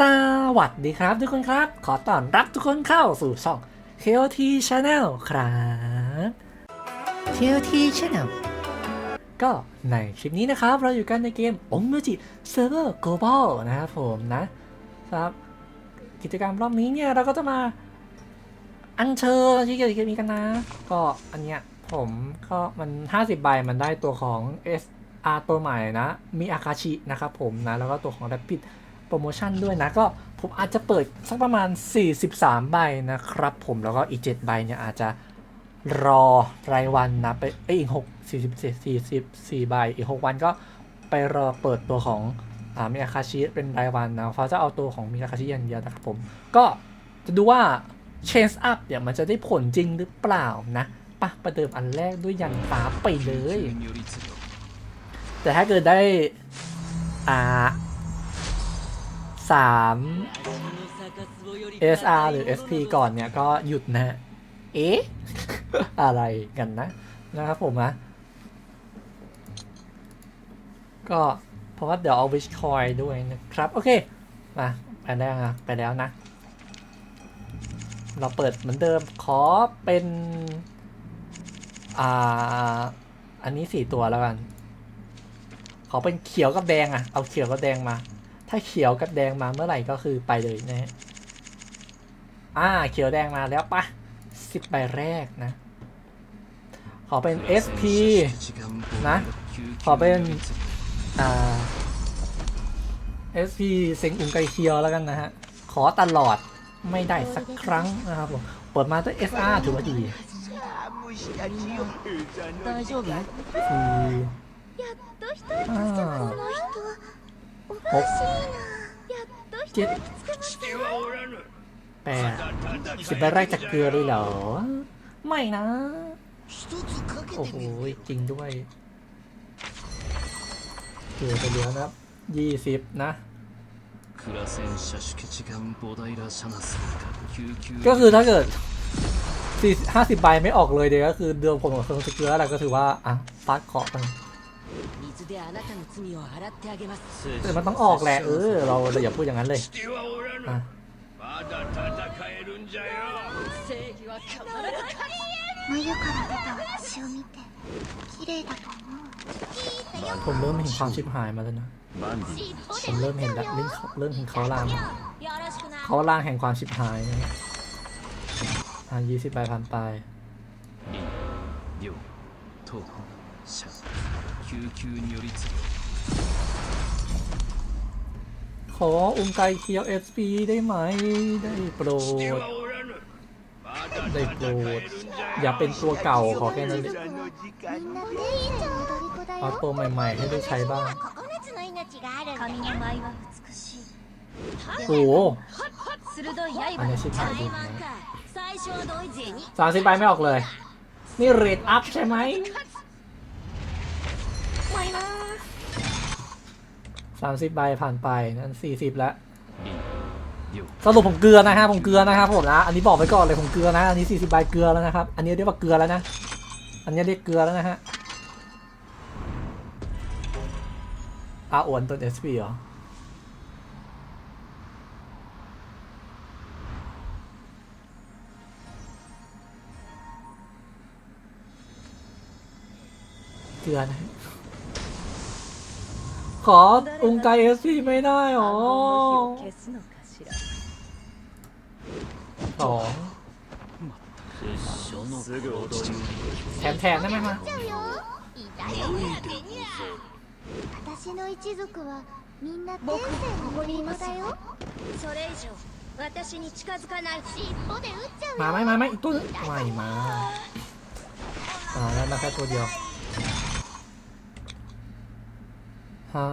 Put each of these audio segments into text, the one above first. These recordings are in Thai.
สวัสดีครับทุกคนครับ ขอต้อนรับทุกคนเข้าสู่ช่อง KOT Channel ครับ KOT Channel ก็ในคลิปนี้นะครับ เราอยู่กันในเกม o m e g i Server Global นะครับผมนะครับ กิจกรรมรอบนี้เนี่ย เราก็จะมาอัญเชิญที่เกี่ยวกับเกมนี้กันนะ ก็อันเนี้ยผมก็มัน 50 ใบมันได้ตัวของ SR ตัวใหม่นะ มีอาคาชินะครับผมนะ แล้วก็ตัวของ Rapid โปรโมชั่นด้วยนะ ก็ผมอาจจะเปิดสักประมาณ 43 ใบนะครับผมแล้วก็อีก 7 ใบเนี่ยอาจจะรอรายวันนะไปเอ้ยอีก6 47 44ใบอีก6วันก็ไปรอเปิดตัวของอ่ามิอาคาชิเป็นรายวันนะเขาจะเอาตัวของมิอาคาชิอย่างเดียวนะครับผมก็จะดูว่า Change Up เนี่ยมันจะได้ผลจริงหรือเปล่านะปะประเดิมอันแรกด้วยยันฟ้าไปเลย แต่ถ้าเกิดได้อ่า สาม SR หรือ SP ก่อนเนี่ยก็หยุดนะฮะเอ๊ะ อะไรกันนะ นะครับผมนะก็เพราะว่าเดี๋ยวเอาวิชคอยด้วยนะครับ โอเค มาไปแล้วนะไปแล้วนะ เราเปิดเหมือนเดิมขอเป็นอ่าอันนี้สี่ตัวแล้วกัน ขอเป็นเขียวกับแดงอะเอาเขียวกับแดงมา ถ้าเขียวกับแดงมาเมื่อไหร่ก็คือไปเลยนะฮะ อ่า เขียวแดงมาแล้วปะสิบใบแรกนะ ขอเป็น SP นะ ขอเป็น อ่า SP เซ็งอุงไกเคียวแล้วกันนะฮะ ขอตลอดไม่ได้สักครั้งนะครับผม เปิดมาตัว SR ถือว่าดี 大丈夫 สี่ やっと一人 ห้า この人 หกเจ็ดแปดสิบใบแรกจากเกลือเลยเหรอ ไม่นะ โอ้โห จริงด้วย เกลือไปเยอะนะครับยี่สิบนะก็คือถ้าเกิดสี่ห้าสิบใบไม่ออกเลยเดี๋ยวก็คือเดิมผมกับเซิร์ฟเกลือแล้วก็ถือว่า อะฟัดเคาะไป 水であなたの罪を洗ってあげます แต่มันต้องออกแหละเออ เราเราอย่าพูดอย่างนั้นเลย してはおらぬ อ่ะ まだ戦えるんじゃよ正義は必ず眉から出た私を見て綺麗だと思う ผมเริ่มเห็นความชิบหายมาแล้วนะ バンディ ผมเริ่มเห็นแล้วเริ่มเริ่มเห็นเขาล่าง よろしくな เขาล่างแห่งความชิบหายนะอ่ะยี่สิบใบผ่านไป リンリ ョウトウシャ救急によりつ ขออุ้มไกเคียว SP ได้ไหม ได้โปร して ด はおらぬまだ ได้ 戦 โปร え ด るんじゃ อย่าเป็นตัวเก่าขอแค่นั้นเลย みんなテイちゃん踊り子だ เอา よ ตัวใหม่ๆ ให้ได้ใช้บ้าง 9つの命がある髪の舞は美しい โอ้โห 鋭い อันนี้ชิบหายจริง か最初はドイツに สามสิบใบไม่ออกเลย นี่เรทอัพใช่ไหม ไม่นะสามสิบใบผ่านไปนั้นสี่สิบแล้วสรุปผมเกลือนะฮะผมเกลือนะครับผมนะอันนี้บอกไปก่อนเลยผมเกลือนะอันนี้สี่สิบใบเกลือแล้วนะครับ อันนี้เรียกว่าเกลือแล้วนะ อันนี้เรียกเกลือแล้วนะฮะอาอวนตัวเอสพีเหรอเกลือนะ ขอองค์ไกเอสพีไม่ได้หรอ 消すのかしら สอง すぐ踊り แถมแถมได้ไหมฮะ ちゃうよいたよ私の一族はみんな天性のり子だよそれ以上私に近づかない尻尾で撃っちゃう มาไหมมาไหมอีกตัวนึงไม่มาอ่าแล้ว ห้า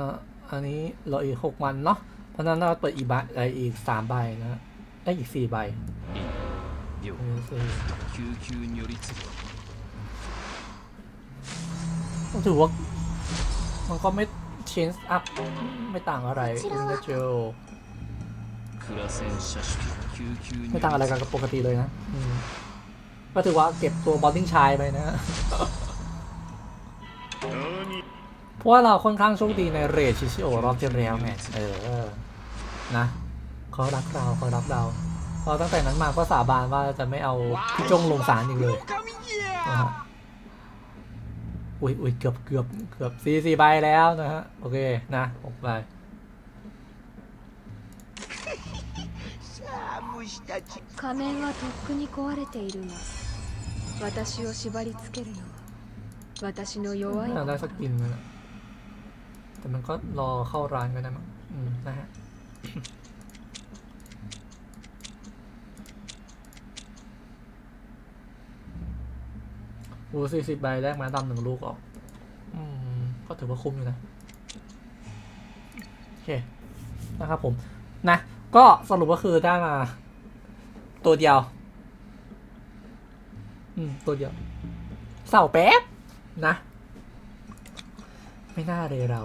อันนี้เราอีกหกวันเนาะเพราะนั้นเราเปิดอีกใบอะไรอีกสามใบนะได้อีกสี่ใบถือว่ามันก็ไม่เชนส์อัพไม่ต่างอะไรเจไม่ต่างอะไรกับปกติเลยนะก็ถือว่าเก็บตัวบอลลิงชายไปนะ เพราะว่าเราค่อนข้างโชคดีในเรทชิชิโอรอบที่แล้วไง เออ นะ เขารักเราเขารักเราเพราะตั้งแต่นั้นมาก็สาบานว่าจะไม่เอาพี่จงลงสารอีกเลยนะฮะอุ้ยอุ้ยเกือบเกือบเกือบสี่สี่ใบแล้วนะฮะ โอเคนะหกใบ 仮面はとっくに壊れているが私を縛り付けるのは私の弱い อยากได้ 心 สกินเลยนะ แต่มันก็รอเข้าร้านก็ได้มั้งนะฮะโอ้สี่สิบใบแรกมาดำหนึ่งลูกออก อืม ก็ถือว่าคุ้มอยู่นะ โอเค นะครับผม นะ ก็สรุปก็คือได้มา ตัวเดียว อืม ตัวเดียว เสาแป๊บ นะ ไม่น่าเลยเรา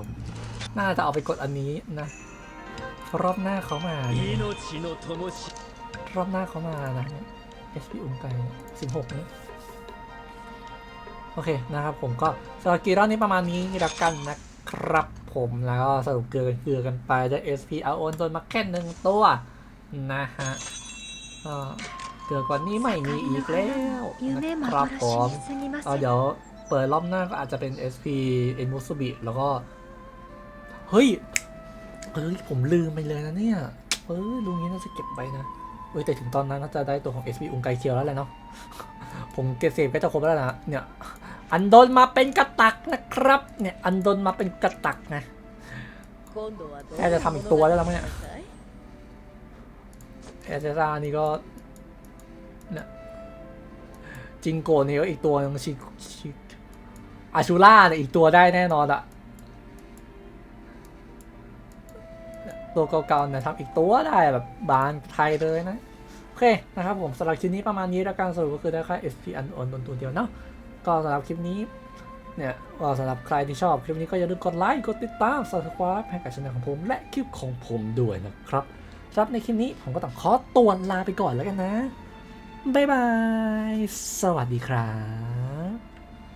น่าจะเอาไปกดอันนี้นะ รอบหน้าเขามานะรอบหน้าเขามานะเนี่ย HP อุ้มไก่สิบหกนี้โอเคนะครับผมก็สำหรับกีรอบนี้ประมาณนี้ละกันนะครับผมแล้วก็สรุปเกลือกันเกลือกันไปได้ SP เอาโอนจนมาแค่หนึ่งตัวนะฮะก็เกลือกว่านี้ไม่มีอีกแล้วนะครับผมเอาเดี๋ยว เปิดรอบหน้าก็อาจจะเป็น SP e m u s u b i แล้วก็ เฮ้ยเฮ้ยผมลืมไปเลยนะเนี่ยเออลุงนี้น่าจะเก็บไปนะเอ้ยแต่ถึงตอนนั้นน่าจะได้ตัวของ SP อุงไกเคียวแล้วแหละเนาะผมเก็บเสพไปจะครบแล้วนะเนี่ยอันโดนมาเป็นกระตักนะครับ เนี่ยอันโดนมาเป็นกระตักนะแค่จะทำอีกตัวได้แล้วไหมเนี่ยแอเจรานี่ก็เนี่ยจิงโกนี่ก็อีกตัวนึงชิชิ อาชูล่าเนี่ยอีกตัวได้แน่นอนอะตัวเก่าๆเนี่ยทำอีกตัวได้แบบบานไทยเลยนะ โอเคนะครับผมสำหรับคลิปนี้ประมาณนี้แล้วกันสรุปก็คือได้แค่ SP อันโอนตัวเดียวเนาะก็สำหรับคลิปนี้เนี่ยก็สำหรับใครที่ชอบคลิปนี้ก็อย่าลืมกดไลค์ กดติดตาม subscribe ให้กับช่องของผมและคลิปของผมด้วยนะครับสำหรับในคลิปนี้ผมก็ต้องขอตัวลาไปก่อนแล้วกันนะ บ๊ายบาย สวัสดีครับ